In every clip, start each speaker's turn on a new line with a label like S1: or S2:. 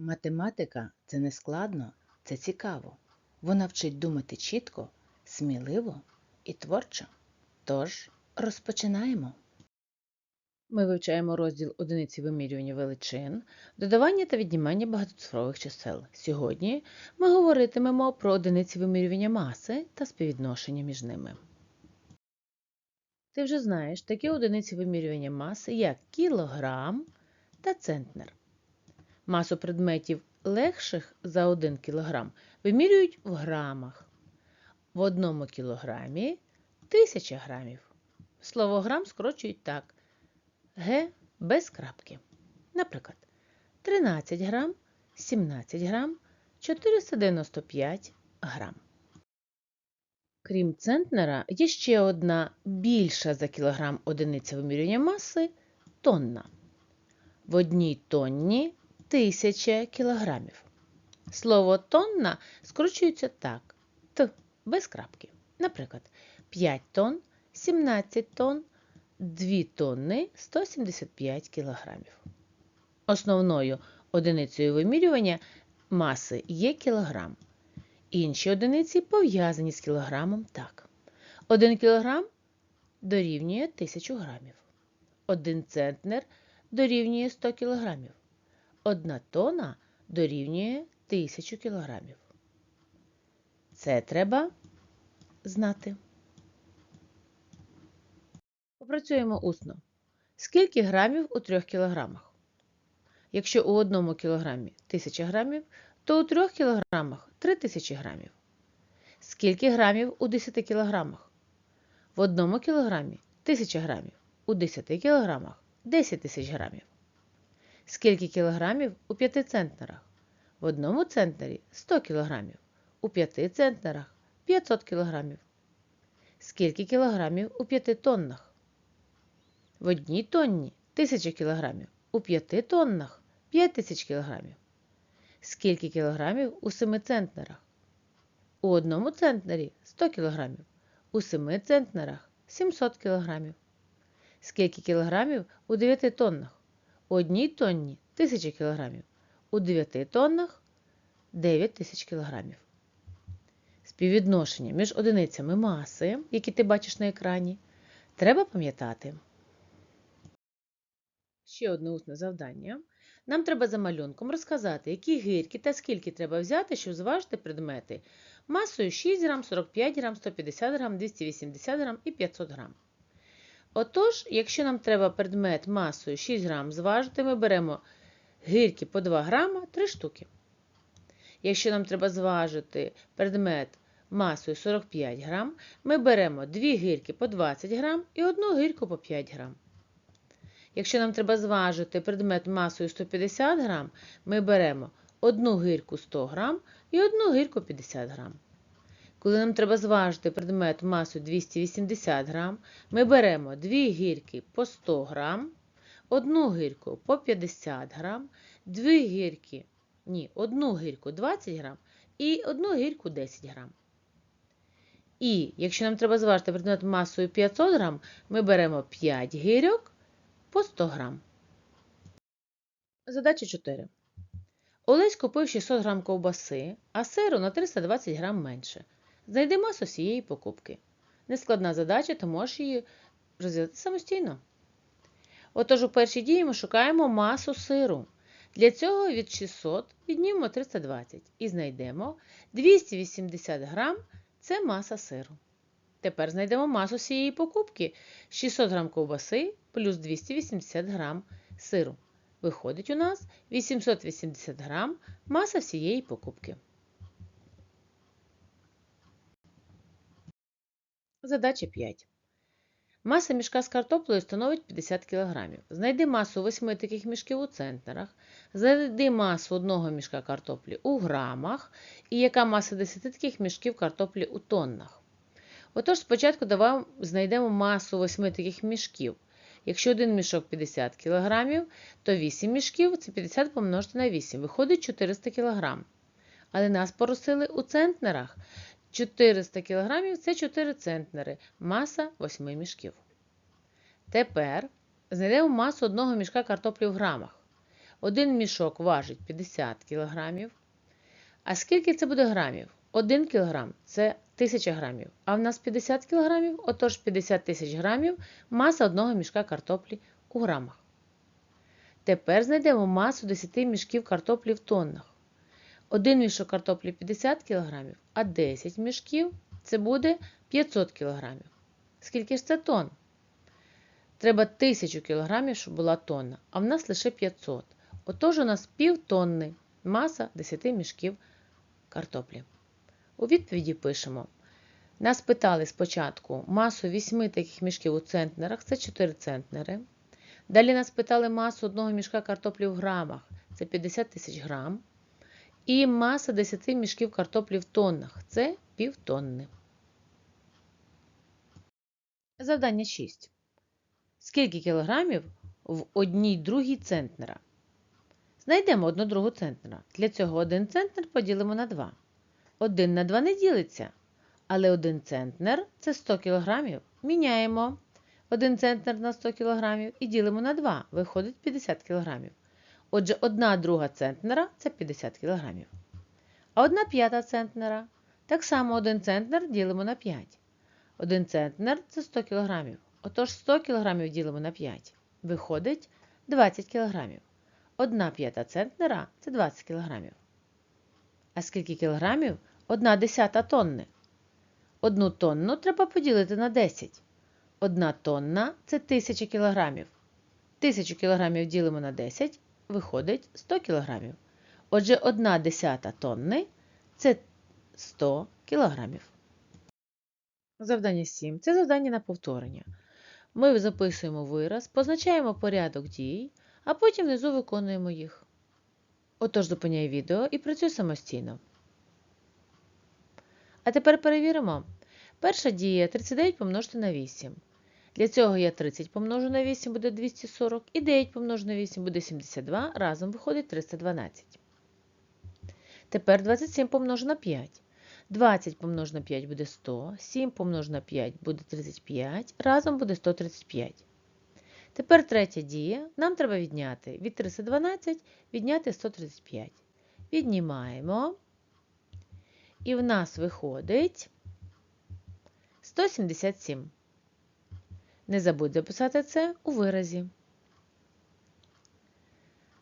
S1: Математика це не складно, це цікаво. Вона вчить думати чітко, сміливо і творчо. Тож розпочинаємо. Ми вивчаємо розділ одиниці вимірювання величин, додавання та віднімання багатоцифрових чисел. Сьогодні ми говоритимемо про одиниці вимірювання маси та співвідношення між ними. Ти вже знаєш такі одиниці вимірювання маси, як кілограм та центнер. Масу предметів легших за 1 кг вимірюють в грамах. В одному кілограмі 1000 грамів. Слово грам скорочують так. Г без крапки. Наприклад, 13 грам, 17 грам, 495 грам. Крім центнера, є ще одна більша за кілограм одиниця вимірювання маси тонна. В одній тонні 1000 кілограмів. Слово тонна скручується так: т без крапки. Наприклад, 5 тонн, 17 тонн, 2 тонни 175 кілограмів. Основною одиницею вимірювання маси є кілограм. Інші одиниці пов'язані з кілограмом так. 1 кілограм дорівнює 1000 грамів. 1 центнер дорівнює 100 кілограмів. Одна тона дорівнює 1000 кілограмів. Це треба знати. Попрацюємо усно. Скільки грамів у 3 кілограмах? Якщо у 1 кілограмі 1000 грамів, то у 3 кілограмах 3000 грамів. Скільки грамів у 10 кілограмах? В 1 кілограмі 1000 грамів, у 10 кілограмах 10 тисяч грамів. Скільки кілограмів у 5 центнерах? В одному центнері 100 кілограмів, у 5 центнерах 500 кілограмів. Скільки кілограмів у 5 тоннах? В одній тонні 1000 кілограмів, у 5 тоннах 5000 кілограмів. Скільки кілограмів у 7 центнерах? У одному центнері 100 кілограмів, у 7 центнерах 700 кілограмів. Скільки кілограмів у 9 тоннах? У одній тонні 1000 кілограмів, у 9 тоннах 9000 кілограмів. Співвідношення між одиницями маси, які ти бачиш на екрані, треба пам'ятати. Ще одне усне завдання. Нам треба за малюнком розказати, які гирки та скільки треба взяти, щоб зважити предмети масою 6 грам, 45 грам, 150 грам, 280 грам і 500 грам. Отож, якщо нам треба предмет масою 6 грам зважити, ми беремо гирки по 2 грама 3 штуки. Якщо нам треба зважити предмет масою 45 грам, ми беремо 2 гирки по 20 грам і одну гирку по 5 грам. Якщо нам треба зважити предмет масою 150 грам, ми беремо одну гирку 100 грам і одну гирку 50 грам. Коли нам треба зважити предмет масою 280 грам, ми беремо 2 гірки по 100 грам, одну гірку по 50 грам, 2 гірки, ні, одну гірку 20 грам і одну гірку 10 грам. І якщо нам треба зважити предмет масою 500 грам, ми беремо 5 гірок по 100 грам. Задача 4. Олесь купив 600 грам ковбаси, а сиру на 320 грам менше. Знайди масу всієї покупки. Нескладна задача, ти можеш її розв'язати самостійно. Отож, у першій дії ми шукаємо масу сиру. Для цього від 600 віднімемо 320 і знайдемо 280 грам це маса сиру. Тепер знайдемо масу всієї покупки 600 грам ковбаси плюс 280 грам сиру. Виходить у нас 880 грам маса всієї покупки. Задача 5. Маса мішка з картоплею становить 50 кг. Знайди масу 8 таких мішків у центнерах. Знайди масу одного мішка картоплі у грамах. І яка маса 10 таких мішків картоплі у тоннах. Отож, спочатку давай знайдемо масу 8 таких мішків. Якщо один мішок 50 кг, то 8 мішків це 50 помножити на 8. Виходить 400 кг. Але нас поросили у центнерах. 400 кг це 4 центнери, маса 8 мішків. Тепер знайдемо масу одного мішка картоплі в грамах. Один мішок важить 50 кг. А скільки це буде грамів? 1 кг це 1000 грамів. А в нас 50 кг, отож 50 тисяч грамів маса одного мішка картоплі у грамах. Тепер знайдемо масу 10 мішків картоплі в тоннах. Один мішок картоплі 50 кг, а 10 мішків це буде 500 кг. Скільки ж це тонн? Треба 1000 кг, щоб була тонна, а в нас лише 500. Отож у нас пів тонни маса 10 мішків картоплі. У відповіді пишемо. Нас питали спочатку масу 8 таких мішків у центнерах, це 4 центнери. Далі нас питали масу одного мішка картоплі в грамах, це 50 тисяч грам. І маса 10 мішків картоплі в тоннах це півтонни. Завдання 6. Скільки кілограмів в одній другій центнера? Знайдемо одну другу центнера. Для цього один центнер поділимо на 2. 1 на 2 не ділиться. Але 1 центнер це 100 кг. Міняємо 1 центнер на 100 кг і ділимо на 2. Виходить 50 кг. Отже, 1 друга центнера це 50 кг. А 1 п'ята центнера. Так само 1 центнер ділимо на 5. 1 центнер це 100 кг. Отож 100 кг ділимо на 5. Виходить 20 кг. 1 п'ята центнера це 20 кг. А скільки кілограмів? 1 десята тонни. Одну тонну треба поділити на 10. Одна тонна це 1000 кілограмів. 1000 кілограмів ділимо на 10, виходить 100 кілограмів. Отже, 1 десята тонни це 100 кілограмів. Завдання 7. Це завдання на повторення. Ми записуємо вираз, позначаємо порядок дій, а потім внизу виконуємо їх. Отож, зупиняй відео і працюй самостійно. А тепер перевіримо. Перша дія 39 помножити на 8. Для цього я 30 помножу на 8 буде 240 і 9 помножу на 8 буде 72, разом виходить 312. Тепер 27 помножу на 5. 20 помножу на 5 буде 100, 7 помножу на 5 буде 35, разом буде 135. Тепер третя дія. Нам треба відняти від 312 відняти 135. Віднімаємо. І в нас виходить 177. Не забудь записати це у виразі.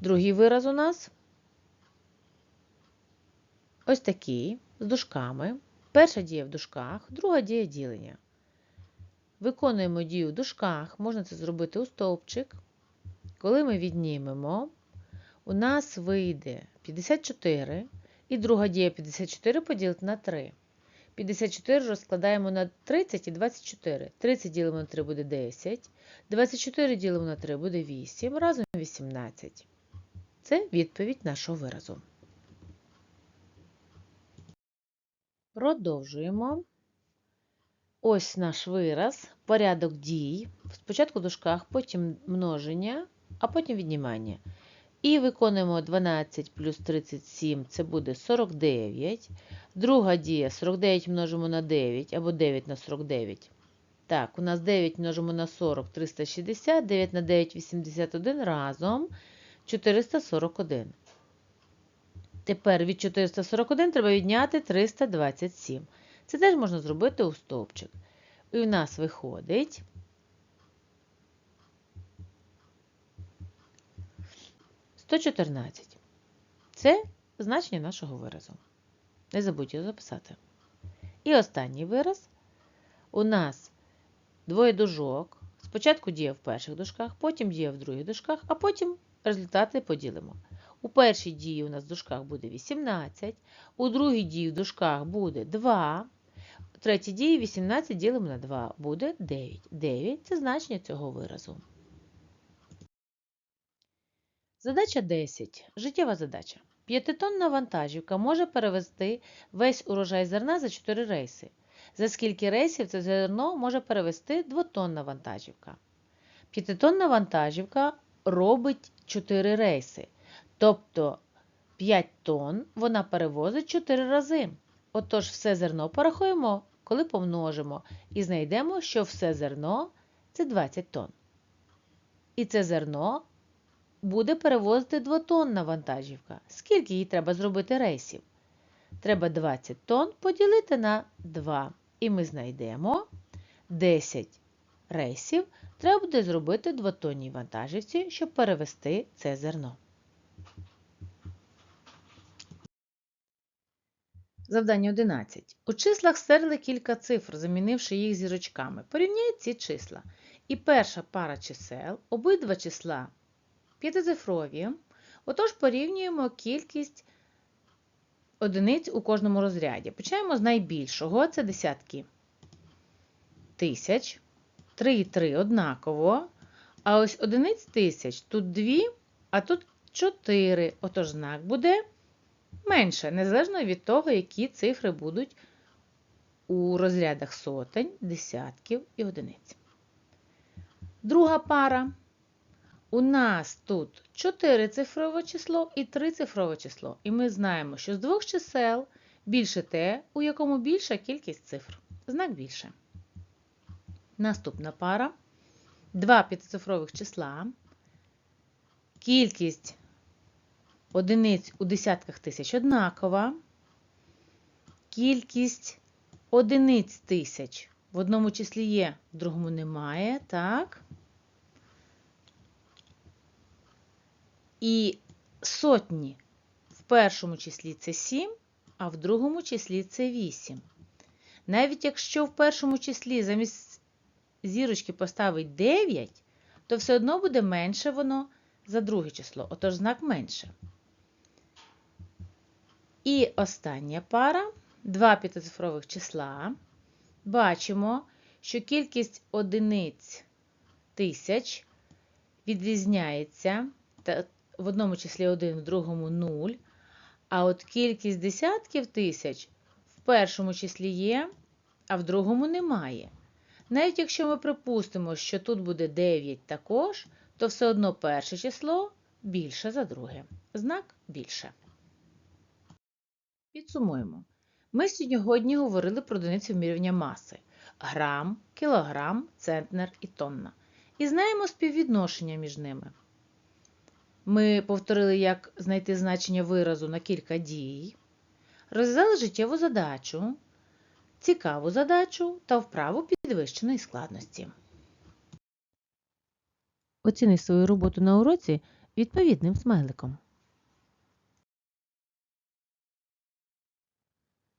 S1: Другий вираз у нас ось такий, з дужками. Перша дія в дужках, друга дія ділення. Виконуємо дію в дужках, можна це зробити у стовпчик. Коли ми віднімемо, у нас вийде 54, і друга дія 54 поділити на 3. 54 розкладаємо на 30 і 24. 30 ділимо на 3 буде 10. 24 ділимо на 3 буде 8, разом 18. Це відповідь нашого виразу. Продовжуємо. Ось наш вираз, порядок дій. Спочатку в дужках, потім множення, а потім віднімання. І виконуємо 12 плюс 37, це буде 49. Друга дія 49 множимо на 9 або 9 на 49. Так, у нас 9 множимо на 40, 360, 9 на 9 81 разом 441. Тепер від 441 треба відняти 327. Це теж можна зробити у стовпчик. І у нас виходить. Сто чотирнадцять. Це значення нашого виразу. Не забудь його записати. І останній вираз. У нас двоє дужок. Спочатку діє в перших дужках, потім діє в других дужках, а потім результати поділимо. У першій дії у нас в дужках буде 18, у другій дії в дужках буде 2. У третій дії 18 ділимо на 2 буде 9. 9 це значення цього виразу. Задача 10. Життєва задача. П'ятитонна вантажівка може перевезти весь урожай зерна за 4 рейси. За скільки рейсів це зерно може перевезти двотонна вантажівка? П'ятитонна вантажівка робить 4 рейси. Тобто 5 тонн вона перевозить 4 рази. Отож, все зерно порахуємо, коли помножимо, і знайдемо, що все зерно це 20 тонн. І це зерно буде перевозити двотонна вантажівка. Скільки їй треба зробити рейсів? Треба 20 тонн поділити на 2. І ми знайдемо 10 рейсів треба буде зробити двотонній вантажівці, щоб перевести це зерно. Завдання 11. У числах стерли кілька цифр, замінивши їх зірочками. Порівняй ці числа. І перша пара чисел, обидва числа п'ятицифрові. Отож порівнюємо кількість одиниць у кожному розряді. Починаємо з найбільшого, це десятки тисяч. 3 і 3 однаково. А ось одиниць тисяч тут 2, а тут 4. Отож знак буде менше, незалежно від того, які цифри будуть у розрядах сотень, десятків і одиниць. Друга пара. У нас тут 4-цифрове число і 3-цифрове число. І ми знаємо, що з двох чисел більше те, у якому більша кількість цифр. Знак більше. Наступна пара. Два п'ятицифрових числа. Кількість одиниць у десятках тисяч однакова. Кількість одиниць тисяч в одному числі є, в другому немає. Так. І сотні в першому числі це 7, а в другому числі це 8. Навіть якщо в першому числі замість зірочки поставить 9, то все одно буде менше воно за друге число, отож знак менше. І остання пара, два п'ятицифрових числа. Бачимо, що кількість одиниць тисяч відрізняється в одному числі 1, в другому 0. А от кількість десятків тисяч в першому числі є, а в другому немає. Навіть якщо ми припустимо, що тут буде 9 також, то все одно перше число більше за друге. Знак більше. Підсумуємо. Ми сьогодні говорили про одиниці вимірювання маси грам, кілограм, центнер і тонна. І знаємо співвідношення між ними. Ми повторили, як знайти значення виразу на кілька дій, розв'язали життєву задачу, цікаву задачу та вправу підвищеної складності. Оціни свою роботу на уроці відповідним смайликом.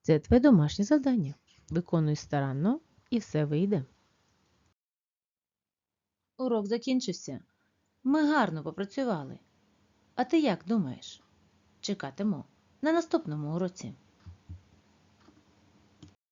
S1: Це твоє домашнє завдання. Виконуй старанно і все вийде. Урок закінчився. Ми гарно попрацювали. А ти як думаєш? Чекатиму на наступному уроці.